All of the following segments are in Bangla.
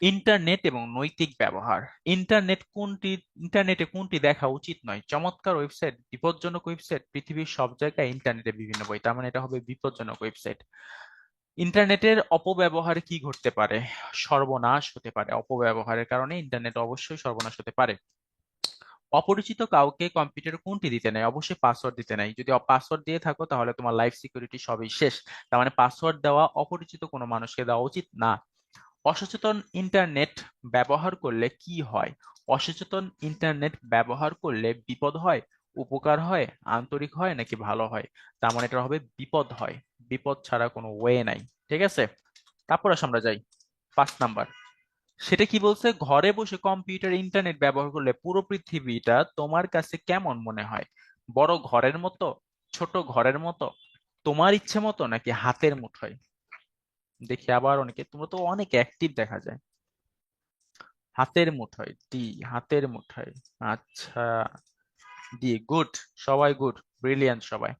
ইন্টারনেট এবং নৈতিক ব্যবহার। ইন্টারনেট কোনটি, ইন্টারনেটে কোনটি দেখা উচিত নয়। চমৎকার ওয়েবসাইট, বিপজ্জনক ওয়েবসাইট, পৃথিবীর সব জায়গায় ইন্টারনেটে বিভিন্ন বই, তার মানে এটা হবে বিপজ্জনক ওয়েবসাইট। ইন্টারনেটের অপব্যবহারে কি ঘটতে পারে? সর্বনাশ হতে পারে। অপব্যবহারের কারণে ইন্টারনেট অবশ্যই সর্বনাশ হতে পারে। অপরিচিত কাউকে কম্পিউটার কোনটি দিতে নেই অবশ্যই পাসওয়ার্ড দিতে নেই যদি পাসওয়ার্ড দিয়ে থাকো, তাহলে তোমার লাইফ সিকিউরিটি সবই শেষ। তার মানে পাসওয়ার্ড দেওয়া অপরিচিত কোনো মানুষকে দেওয়া উচিত না। অসচেতন ইন্টারনেট ব্যবহার করলে কি হয়? অসচেতন ইন্টারনেট ব্যবহার করলে বিপদ হয়, উপকার হয়, আন্তরিক হয় নাকি ভালো হয়? তার মানে এটা হবে বিপদ হয়। বিপদ ছাড়া কোনো ওয়ে নাই, ঠিক আছে? তারপর আমরা যাই, পাঁচ নাম্বার। সেটা কি বলছে? ঘরে বসে কম্পিউটার ইন্টারনেট ব্যবহার করলে পুরো পৃথিবীটা তোমার কাছে কেমন মনে হয়? বড় ঘরের মতো? ছোট ঘরের মতো? তোমার ইচ্ছে মতো নাকি হাতের মুঠোয়? দেখি আবার অনেকে, তোমরা তো অনেক অ্যাক্টিভ দেখা যায়। হাতের মুঠোয় ডি হাতের মুঠোয়। আচ্ছা ডি গুড, সবাই গুড ব্রিলিয়ান্ট সবাই।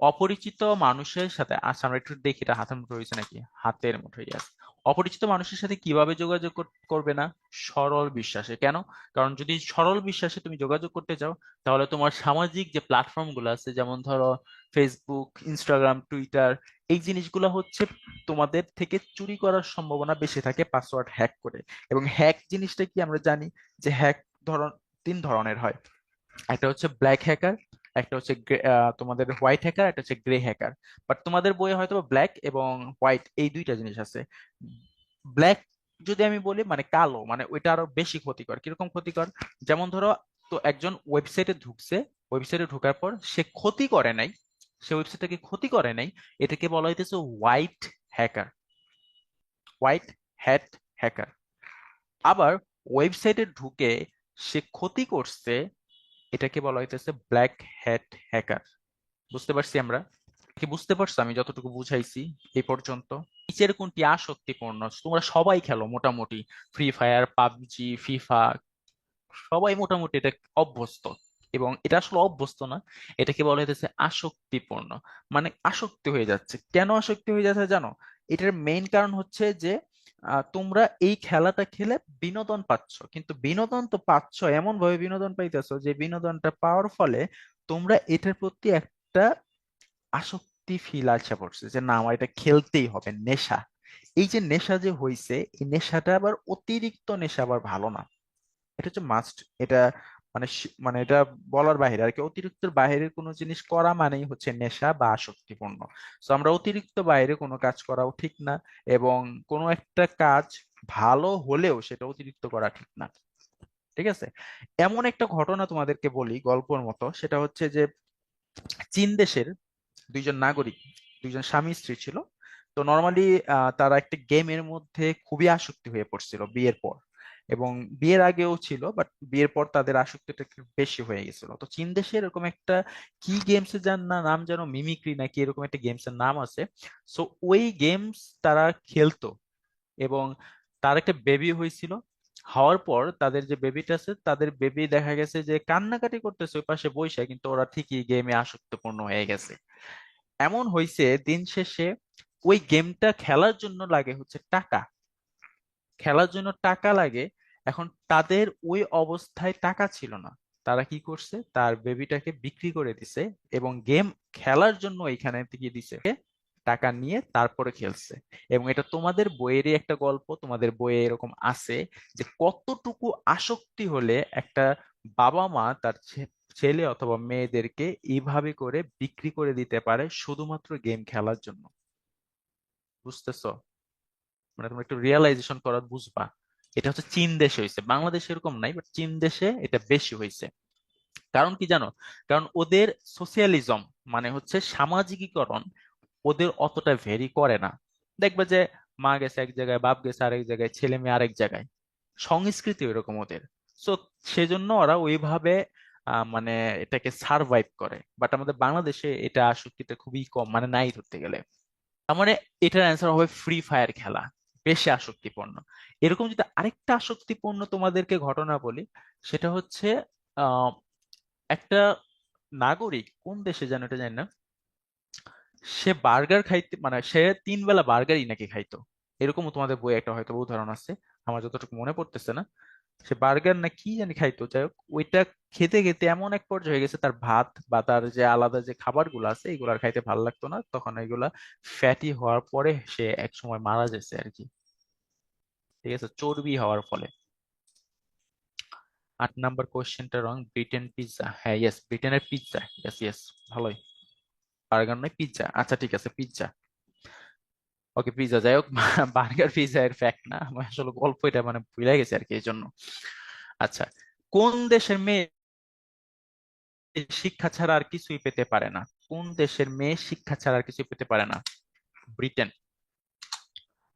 অপরিচিত মানুষের সাথে আচ্ছা আমরা একটু দেখি এটা হাতের মুঠো হয়েছে নাকি? হাতের মুঠোয় ইয়াস অপরিচিত মানুষের সাথে কীভাবে যোগাযোগ করবে না? সরল বিশ্বাসে। কেন? কারণ যদি সরল বিশ্বাসে তুমি যোগাযোগ করতে চাও, তাহলে তোমার সামাজিক যে প্ল্যাটফর্মগুলো আছে, যেমন ধরো ফেসবুক ইনস্টাগ্রাম টুইটার এই জিনিসগুলো হচ্ছে তোমাদের থেকে চুরি করার সম্ভাবনা বেশি থাকে পাসওয়ার্ড হ্যাক করে। এবং হ্যাক জিনিসটা কি আমরা জানি? যে হ্যাক ধরন তিন ধরনের হয়। একটা হচ্ছে ব্ল্যাক হ্যাকার একটা হচ্ছে তোমাদের হোয়াইট হ্যাকার একটা হচ্ছে গ্রে হ্যাকার বাট তোমাদের বইয়ে হয়তো ব্ল্যাক এবং হোয়াইট এই দুইটা জিনিস আছে। ব্ল্যাক যদি আমি বলি মানে কালো মানে ওইটা আরও বেশি ক্ষতিকর। কীরকম ক্ষতিকর? যেমন ধরো, তো একজন ওয়েবসাইটে ঢুকছে ওয়েবসাইটে ঢোকার পর সে ক্ষতি করে নাই, সে ওয়েবসাইটটাকে ক্ষতি করে নাই? এটাকে বলা হইতেছে white hacker white hat hacker আবার ওয়েবসাইটে ঢুকে সে ক্ষতি করছে এটাকে বলা হইতেছে ব্ল্যাক হ্যাট হ্যাকার বুঝতে পারছি আমরা? কি বুঝতে পারছ? আমি যতটুকু বুঝাইছি এই পর্যন্ত। নিচের কোনটি আসক্তিপূর্ণ? তোমরা সবাই খেলো মোটামুটি। ফ্রি ফায়ার পাবজি ফিফা সবাই মোটামুটি এটা অভ্যস্ত। এবং এটা আসলে অভ্যস্ত না, এটাকে বলা হইতেছে আসক্তিপূর্ণ। মানে আসক্তি হয়ে যাচ্ছে। কেন আসক্তি হয়ে যাচ্ছে জানো? এটার মেইন কারণ হচ্ছে যে তোমরা এই খেলাটা খেলে বিনোদন পাচ্ছ। কিন্তু বিনোদন তো পাচ্ছ এমন ভাবে বিনোদন পাইতেছো যে বিনোদনটা পাওয়ার ফলে তোমরা এটার প্রতি একটা আসক্তি ফিল আসা পড়ছে যে না, আমার এটা খেলতেই হবে, নেশা। এই যে নেশা যে হইছে, এই নেশাটা আবার অতিরিক্ত নেশা আবার ভালো না। এটা হচ্ছে মাস্ট এটা মানে মানে এটা বলার বাহিরে আর কি অতিরিক্ত বাহিরের কোনো জিনিস করা মানেই হচ্ছে নেশা বা আসক্তিপূর্ণ। তো আমরা অতিরিক্ত বাইরে কোনো কাজ করাও ঠিক না এবং কোনো একটা কাজ ভালো হলেও সেটা অতিরিক্ত করা ঠিক না। ঠিক আছে? এমন একটা ঘটনা তোমাদেরকে বলি গল্পর মতো, সেটা হচ্ছে যে চীন দেশের দুইজন নাগরিক, দুইজন স্বামী স্ত্রী ছিল। তো নর্মালি তারা একটা গেমের মধ্যে খুবই আসক্তি হয়ে পড়ছিল বিয়ের পর। এবং বিয়ের আগেও ছিল বাট বিয়ের পর তাদের আসক্তিটা একটু বেশি হয়ে গেছিল। তো চীন দেশে এরকম একটা কি গেমস এর যার না, নাম যেন মিমিক্রি নাকি এরকম একটা গেমস এর নাম আছে। সো ওই গেমস তারা খেলতো এবং তার একটা বেবি হয়েছিল। হওয়ার পর তাদের যে বেবিটা আছে, তাদের বেবি দেখা গেছে যে কান্নাকাটি করতেছে ওই পাশে বসে কিন্তু ওরা ঠিকই গেমে আসক্তপূর্ণ হয়ে গেছে। এমন হয়েছে দিন শেষে ওই গেমটা খেলার জন্য লাগে হচ্ছে টাকা। খেলার জন্য টাকা লাগে এখন তাদের ওই অবস্থায় টাকা ছিল না। তারা কি করছে? তার বেবিটাকে বিক্রি করে দিছে এবং গেম খেলার জন্য এখানে থেকে দিছে। টাকা নিয়ে তারপরে খেলছে। এবং এটা তোমাদের বইয়েরই একটা গল্প, তোমাদের বইয়ে এরকম আছে যে কতটুকু আসক্তি হলে একটা বাবা মা তার ছেলে অথবা মেয়েদেরকে এইভাবে করে বিক্রি করে দিতে পারে শুধুমাত্র গেম খেলার জন্য। বুঝতেছ? মানে তোমরা একটু রিয়েলাইজেশন করার বুঝবা। এটা হচ্ছে চীন দেশে হয়েছে। বাংলাদেশে এরকম নাই বাট চীন দেশে এটা বেশি হয়েছে। কারণ কি জানো? কারণ ওদের সোশিয়ালিজম মানে হচ্ছে সামাজিকীকরণ ওদের অতটা ভেরি করে না। দেখবে যে মা গেছে এক জায়গায়, বাপ গেছে আরেক জায়গায়, ছেলে মেয়ে আরেক জায়গায়। সংস্কৃতি ওইরকম ওদের। সো সেজন্য ওরা ওইভাবে মানে এটাকে সারভাইভ করে। বাট আমাদের বাংলাদেশে এটা আসক্তিটা খুবই কম মানে নাই ধরতে গেলে। তার মানে এটার অ্যান্সার হবে ফ্রি ফায়ার খেলা। বেশি আসক্তিপূর্ণ। এরকম যদি আরেকটা আসক্তিপূর্ণ তোমাদেরকে ঘটনা বলি, সেটা হচ্ছে একটা নাগরিক কোন দেশে যেন এটা জানি না, সে বার্গার খাইতে মানে সে তিন বেলা বার্গারই নাকি খাইতো। এরকম তোমাদের বই একটা হয়তো উদাহরণ আছে, আমার যতটুকু মনে পড়তেছে না। সে বার্গার না কি জানি খাইতো, যাই হোক, ওইটা খেতে খেতে এমন এক পর্যায়ে হয়ে গেছে, তার ভাত বা তার যে আলাদা যে খাবারগুলো আছে, এগুলো আর খাইতে ভালো লাগতো না। তখন এগুলা ফ্যাটি হওয়ার পরে সে এক সময় মারা গেছে আর কি ঠিক আছে, চর্বি হওয়ার ফলে। আট নাম্বার কোয়েশ্চেনটা রং ব্রিটেন পিৎজা হ্যাঁ ইয়েস ব্রিটেনের পিৎজা ইয়েস ইয়েস ভালোই। বার্গার নয় পিৎজা আচ্ছা ঠিক আছে পিৎজা ওকে পিজা যাই হোক বার্গার পিজা এর ফ্যাক্ট না আসলে গল্প এটা মানে ভুলে গেছে আর কি এই জন্য আচ্ছা কোন দেশের মেয়ে শিক্ষা ছাড়া আর কিছুই পেতে পারে না? কোন দেশের মেয়ে শিক্ষা ছাড়া আর কিছুই পেতে পারে না? ব্রিটেন।